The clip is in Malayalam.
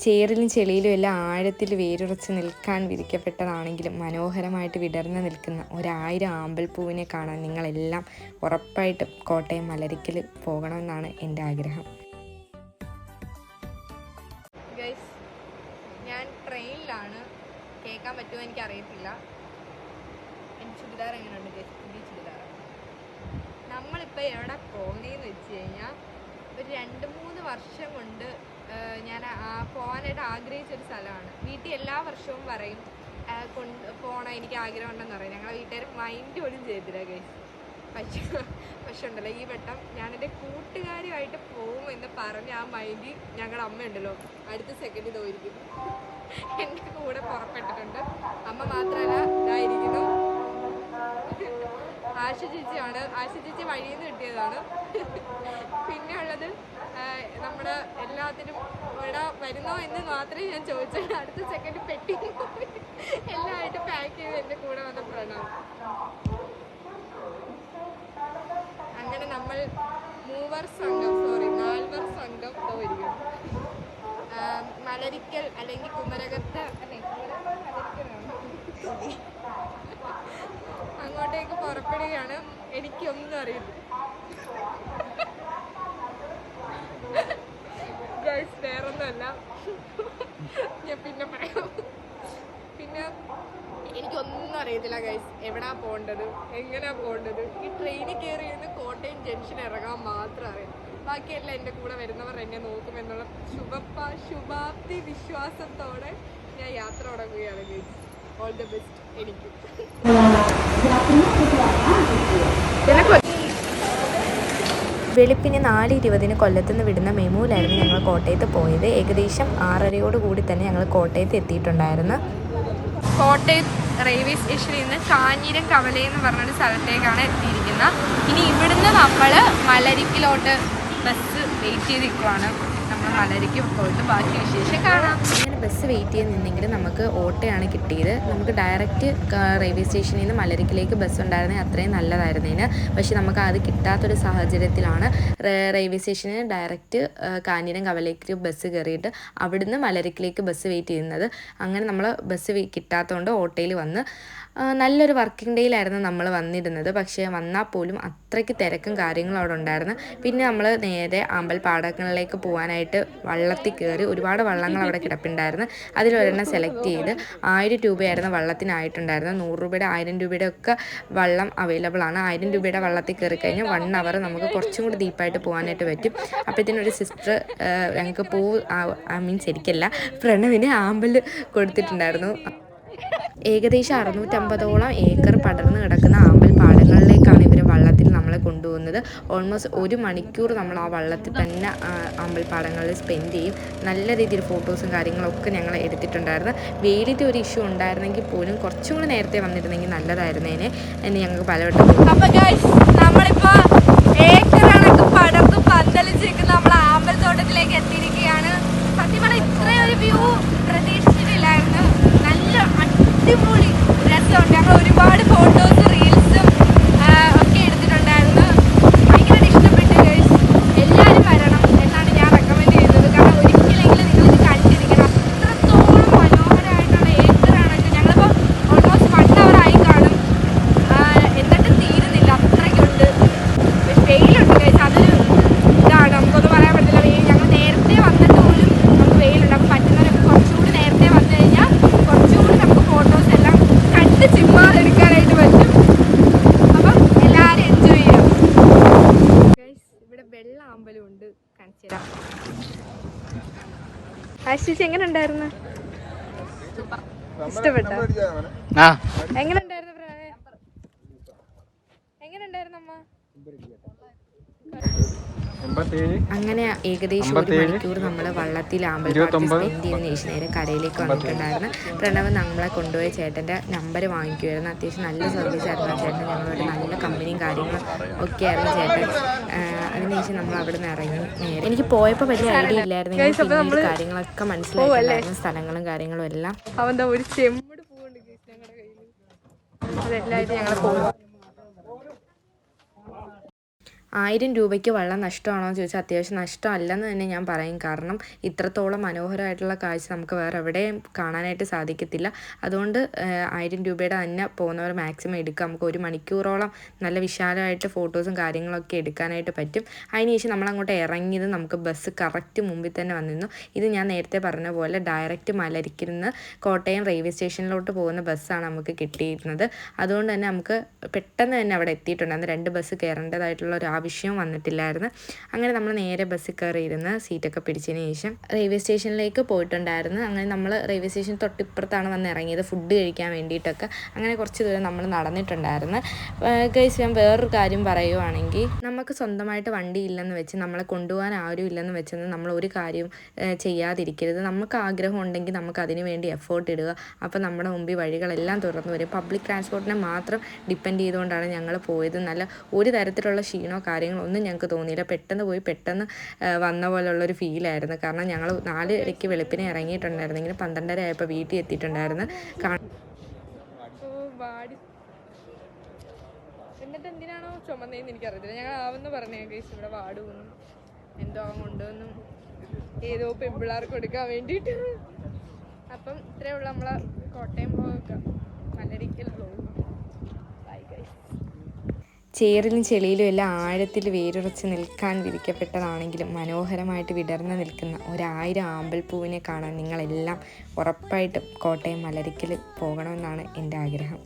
ചേറിലും ചെളിയിലും എല്ലാം ആഴത്തിൽ വേരുറച്ച് നിൽക്കാൻ വിധിക്കപ്പെട്ടതാണെങ്കിലും മനോഹരമായിട്ട് വിടർന്ന് നിൽക്കുന്ന ഒരായിരം ആമ്പൽപ്പൂവിനെ കാണാൻ നിങ്ങളെല്ലാം ഉറപ്പായിട്ടും കോട്ടയം മലരിക്കൽ പോകണമെന്നാണ് എന്റെ ആഗ്രഹം. ഞാൻ ട്രെയിനിലാണ് കേൾക്കാൻ പറ്റുമോ എനിക്ക് അറിയത്തില്ല എന്റെ ചുരിദാർ എങ്ങനെയുണ്ട് ഗൈസ് പുതിയ ചുരിദാർ നമ്മളിപ്പോൾ എവിടെ പോകുന്നതെന്ന് വെച്ച് കഴിഞ്ഞാൽ ഒരു രണ്ട് മൂന്ന് വർഷം കൊണ്ട് ഞാൻ പോകാനായിട്ട് ആഗ്രഹിച്ച ഒരു സ്ഥലമാണ്. വീട്ടിൽ എല്ലാ വർഷവും പറയും കൊണ്ട് പോകണം എനിക്ക് ആഗ്രഹം ഉണ്ടെന്ന് പറയും. ഞങ്ങളെ വീട്ടുകാർ മൈൻഡ് പോലും ചെയ്തില്ല കേസ് പക്ഷെ പക്ഷെ ഉണ്ടല്ലോ ഈ വട്ടം ഞാൻ എന്റെ കൂട്ടുകാരുമായിട്ട് പോകും എന്ന് പറഞ്ഞ് ആ മൈൻഡ് ഞങ്ങളുടെ അമ്മ ഉണ്ടല്ലോ അടുത്ത സെക്കൻഡ് തോയിരിക്കും എന്റെ കൂടെ പുറപ്പെട്ടിട്ടുണ്ട്. അമ്മ മാത്രമല്ല ഇതായിരിക്കുന്നു ആശ ചേച്ചിയാണ് ആശ ചേച്ചി വഴിയിൽ നിന്ന് കിട്ടിയതാണ്. പിന്നെ ഉള്ളത് നമ്മുടെ എല്ലാത്തിനും ഇവിടെ വരുന്നോ എന്ന് മാത്രമേ ഞാൻ ചോദിച്ചത് അടുത്ത സെക്കൻഡ് പെട്ടി എല്ലാമായിട്ട് പാക്ക് ചെയ്ത് എന്റെ കൂടെ വന്ന പ്രണവ്. അങ്ങനെ നമ്മൾ മൂവർ സംഘം സോറി നാൽവർ സംഘം തോരിക്കും മലരിക്കൽ അല്ലെങ്കിൽ കുമരകത്ത്? അങ്ങോട്ടേക്ക് പുറപ്പെടുകയാണ്. എനിക്കൊന്നും അറിയില്ല ഗൈസ് വേറൊന്നുമല്ല ഞാൻ പിന്നെ പറയാം പിന്നെ എനിക്കൊന്നും അറിയത്തില്ല ഗൈസ് എവിടാ പോകേണ്ടത്? എങ്ങനെയാ പോകേണ്ടത്? ഈ ട്രെയിനിൽ കയറി ഇരുന്ന് കോട്ടയം ജംഗ്ഷൻ ഇറങ്ങാൻ മാത്രം അറിയാം. ബാക്കിയെല്ലാം എന്റെ കൂടെ വരുന്നവർ എന്നെ നോക്കുമെന്നുള്ള ശുഭപ്പ ശുഭാപ്തി വിശ്വാസത്തോടെ ഞാൻ യാത്ര തുടങ്ങുകയാണ് ഗൈസ് ഓൾ ദ ബെസ്റ്റ് എനിക്ക്. വെളുപ്പിന് നാല് ഇരുപതിന് കൊല്ലത്തുനിന്ന് വിടുന്ന മെമുവിലായിരുന്നു ഞങ്ങൾ കോട്ടയത്ത് പോയത്. ഏകദേശം ആറരയോട് കൂടി തന്നെ ഞങ്ങൾ കോട്ടയത്ത് എത്തിയിട്ടുണ്ടായിരുന്നു. കോട്ടയം റെയിൽവേ സ്റ്റേഷനിൽ നിന്ന് കാഞ്ഞിരം കവല എന്ന് പറഞ്ഞൊരു സ്ഥലത്തേക്കാണ് എത്തിയിരിക്കുന്നത്. ഇനി ഇവിടുന്ന് നമ്മൾ മലരിക്കിലോട്ട് ബസ് വെയിറ്റ് ചെയ്ത് നിൽക്കുവാണ് നമ്മൾ പോയിട്ട് ബാക്കി വിശേഷം കാണാം. അങ്ങനെ ബസ് വെയിറ്റ് ചെയ്ത് നിന്നെങ്കിൽ നമുക്ക് ഓട്ടോയാണ് കിട്ടിയത്. നമുക്ക് ഡയറക്റ്റ് റെയിൽവേ സ്റ്റേഷനിൽ നിന്ന് മലരിക്കിലേക്ക് ബസ് ഉണ്ടായിരുന്നെങ്കിൽ അത്രയും നല്ലതായിരുന്നേന്. പക്ഷേ നമുക്ക് അത് കിട്ടാത്തൊരു സാഹചര്യത്തിലാണ് റെയിൽവേ സ്റ്റേഷനിൽ നിന്ന് ഡയറക്റ്റ് കാഞ്ഞിരം കവലേക്ക് ബസ് കയറിയിട്ട് അവിടുന്ന് മലരിക്കിലേക്ക് ബസ് വെയിറ്റ് ചെയ്യുന്നത്. അങ്ങനെ നമ്മൾ ബസ് കിട്ടാത്തതുകൊണ്ട് ഓട്ടോയിൽ വന്ന് നല്ലൊരു വർക്കിംഗ് ഡേയിലായിരുന്നു നമ്മൾ വന്നിരുന്നത്. പക്ഷേ വന്നാൽ പോലും അത്രയ്ക്ക് തിരക്കും കാര്യങ്ങളും അവിടെ ഉണ്ടായിരുന്നു. പിന്നെ നമ്മൾ നേരെ അമ്പൽപ്പാടങ്ങളിലേക്ക് പോകാനായിട്ട് വള്ളത്തിൽ കയറി ഒരുപാട് വള്ളങ്ങൾ അവിടെ കിടപ്പുണ്ടായിരുന്നു. അതിലൊരെണ്ണം സെലക്ട് ചെയ്ത് ആയിരം രൂപയായിരുന്നു വള്ളത്തിനായിട്ടുണ്ടായിരുന്നത്. നൂറ് രൂപയുടെ ആയിരം രൂപയുടെ ഒക്കെ വള്ളം അവൈലബിൾ ആണ്. ആയിരം രൂപയുടെ വള്ളത്തിൽ കയറി കഴിഞ്ഞാൽ വൺ അവർ നമുക്ക് കുറച്ചും കൂടി ഡീപ്പായിട്ട് പോകാനായിട്ട് പറ്റും. അപ്പോൾ ഇതിനൊരു സിസ്റ്റർ ഞങ്ങൾക്ക് പൂ ഐ മീൻ ശരിക്കല്ല പ്രണവിന് ആമ്പൽ കൊടുത്തിട്ടുണ്ടായിരുന്നു. ഏകദേശം അറുന്നൂറ്റമ്പതോളം ഏക്കർ പടർന്ന് കിടക്കുന്ന ആമ്പൽ പാടങ്ങളിലേക്കാണ് ഇവർ വള്ളത്തിൽ നമ്മളെ കൊണ്ടുപോകുന്നത്. ഓൾമോസ്റ്റ് ഒരു മണിക്കൂർ നമ്മൾ ആ വള്ളത്തിൽ തന്നെ ആമ്പൽ പാടങ്ങളിൽ സ്പെൻഡ് ചെയ്യും. നല്ല രീതിയിൽ ഫോട്ടോസും കാര്യങ്ങളൊക്കെ ഞങ്ങൾ എടുത്തിട്ടുണ്ടായിരുന്നു. വെയിലിന്റെ ഒരു ഇഷ്യൂ ഉണ്ടായിരുന്നെങ്കിൽ പോലും കുറച്ചും കൂടി നേരത്തെ വന്നിരുന്നെങ്കിൽ നല്ലതായിരുന്നേനെ എന്ന് ഞങ്ങൾക്ക് പലവട്ടം തോന്നി. അപ്പൊ നമ്മളിപ്പോ ഏക്കർ കണക്ക് പടർന്ന് പന്തലിച്ചിരിക്കുന്ന ആമ്പൽത്തോട്ടത്തിലേക്ക് എത്തിയിരിക്കുകയാണ്. സത്യം പറഞ്ഞാൽ ഇത്രയൊരു വ്യൂ beautiful അമ്പലം ഉണ്ട് കാണിച്ചു തരാം ആശിച്ച് എങ്ങനെ ഉണ്ടായിരുന്നു ഇഷ്ടപ്പെട്ടോ? എങ്ങനെ ഉണ്ടായിരുന്നു എങ്ങനെ ഉണ്ടായിരുന്നു അമ്മ? അങ്ങനെ ഏകദേശം ഒരു മണിക്കൂർ നമ്മൾ വള്ളത്തിൽ ആമ്പൽപ്പാടത്ത് സ്പെൻഡ് ചെയ്തതിന് ശേഷം നേരെ കടയിലേക്ക് വന്നിട്ടുണ്ടായിരുന്നു. പ്രണവ് നമ്മളെ കൊണ്ടുപോയ ചേട്ടന്റെ നമ്പർ വാങ്ങിക്കുമായിരുന്നു അത്യാവശ്യം നല്ല സർവീസ് ആയിരുന്നു ചേട്ടൻ ഞങ്ങളോട് നല്ല കമ്പനിയും കാര്യങ്ങളും ഒക്കെ ആയിരുന്നു ചേട്ടൻ അതിനുശേഷം നമ്മൾ അവിടെ നിന്ന് ഇറങ്ങി നേരെ. എനിക്ക് പോയപ്പോൾ വലിയ ഐഡിയ ഇല്ലായിരുന്നു. കാര്യങ്ങളൊക്കെ മനസ്സിലായിട്ടുണ്ടായിരുന്നു സ്ഥലങ്ങളും കാര്യങ്ങളും എല്ലാം. അവന്താ ഒരു ചെമ്മട് പോകുന്നുണ്ട് ഞങ്ങളുടെ കയ്യിൽ അതെല്ലാവരും ഞങ്ങൾ പോകും ആയിരം രൂപയ്ക്ക് വള്ളം നഷ്ടമാണോ എന്ന് ചോദിച്ചാൽ അത്യാവശ്യം നഷ്ടമല്ലെന്ന് തന്നെ ഞാൻ പറയും. കാരണം ഇത്രത്തോളം മനോഹരമായിട്ടുള്ള കാഴ്ച നമുക്ക് വേറെ എവിടെയും കാണാനായിട്ട് സാധിക്കത്തില്ല. അതുകൊണ്ട് ആയിരം രൂപയുടെ തന്നെ പോകുന്നവർ മാക്സിമം എടുക്കുക നമുക്ക് ഒരു മണിക്കൂറോളം നല്ല വിശാലമായിട്ട് ഫോട്ടോസും കാര്യങ്ങളൊക്കെ എടുക്കാനായിട്ട് പറ്റും. അതിനുശേഷം നമ്മൾ അങ്ങോട്ട് ഇറങ്ങിയത് നമുക്ക് ബസ് കറക്റ്റ് മുമ്പിൽ തന്നെ വന്നിരുന്നു. ഇത് ഞാൻ നേരത്തെ പറഞ്ഞ പോലെ ഡയറക്റ്റ് മലരിക്കിൽ നിന്ന് കോട്ടയം റെയിൽവേ സ്റ്റേഷനിലോട്ട് പോകുന്ന ബസ്സാണ് നമുക്ക് കിട്ടിയിരുന്നത്. അതുകൊണ്ട് തന്നെ നമുക്ക് പെട്ടെന്ന് തന്നെ അവിടെ എത്തിയിട്ടുണ്ടായിരുന്നു രണ്ട് ബസ് കയറേണ്ടതായിട്ടുള്ള ഒരു ആവശ്യവും വന്നിട്ടില്ലായിരുന്നു. അങ്ങനെ നമ്മൾ നേരെ ബസ്സിൽ കയറിയിരുന്ന് സീറ്റൊക്കെ പിടിച്ചതിന് ശേഷം റെയിൽവേ സ്റ്റേഷനിലേക്ക് പോയിട്ടുണ്ടായിരുന്നു. അങ്ങനെ നമ്മൾ റെയിൽവേ സ്റ്റേഷൻ തൊട്ടിപ്പുറത്താണ് വന്ന് ഇറങ്ങിയത്. ഫുഡ് കഴിക്കാൻ വേണ്ടിയിട്ടൊക്കെ അങ്ങനെ കുറച്ച് ദൂരം നമ്മൾ നടന്നിട്ടുണ്ടായിരുന്നു. ഗൈസ് ഞാൻ വേറൊരു കാര്യം പറയുവാണെങ്കിൽ നമുക്ക് സ്വന്തമായിട്ട് വണ്ടി ഇല്ലെന്ന് വെച്ച് നമ്മളെ കൊണ്ടുപോകാൻ ആരും ഇല്ലെന്ന് വെച്ചെന്ന് നമ്മൾ ഒരു കാര്യം ചെയ്യാതിരിക്കരുത്. നമുക്ക് ആഗ്രഹം ഉണ്ടെങ്കിൽ നമുക്ക് അതിനുവേണ്ടി എഫേർട്ട് ഇടുക. അപ്പോൾ നമ്മുടെ മുമ്പിൽ വഴികളെല്ലാം തുറന്നു വരും. പബ്ലിക് ട്രാൻസ്പോർട്ടിനെ മാത്രം ഡിപ്പെൻഡ് ചെയ്തുകൊണ്ടാണ് ഞങ്ങൾ പോയത്. നല്ല ഒരു തരത്തിലുള്ള ക്ഷീണോ കാര്യങ്ങളോ ഒന്നും ഞങ്ങൾക്ക് തോന്നിയില്ല. പെട്ടെന്ന് പോയി പെട്ടെന്ന് വന്ന പോലുള്ളൊരു ഫീലായിരുന്നു കാരണം ഞങ്ങൾ നാലരയ്ക്ക് വെളുപ്പിനെ ഇറങ്ങിയിട്ടുണ്ടായിരുന്നെങ്കിൽ പന്ത്രണ്ടര ആയപ്പോൾ വീട്ടിൽ എത്തിയിട്ടുണ്ടായിരുന്നു. എന്നിട്ട് എന്തിനാണോ ചുമന്നതെന്ന് എനിക്കറിയത്തില്ല. ഞങ്ങൾ ആവെന്ന് പറഞ്ഞേ കേസ് ഇവിടെ വാടുവെന്നും എന്തോ കൊണ്ടുവന്നും ഏതോ പെമ്പിള്ളാർക്ക് കൊടുക്കാൻ വേണ്ടിയിട്ട്. അപ്പം ഇത്രയേ ഉള്ളൂ നമ്മളെ കോട്ടയം പോകാം മലരിക്കൽ പോകും ചേറിലും ചെളിയിലും എല്ലാം ആഴത്തിൽ വേരുറച്ച് നിൽക്കാൻ വിധിക്കപ്പെട്ടതാണെങ്കിലും മനോഹരമായിട്ട് വിടർന്ന് നിൽക്കുന്ന ഒരായിരം ആമ്പൽപ്പൂവിനെ കാണാൻ നിങ്ങളെല്ലാം ഉറപ്പായിട്ടും കോട്ടയം മലരിക്കൽ പോകണമെന്നാണ് എന്റെ ആഗ്രഹം.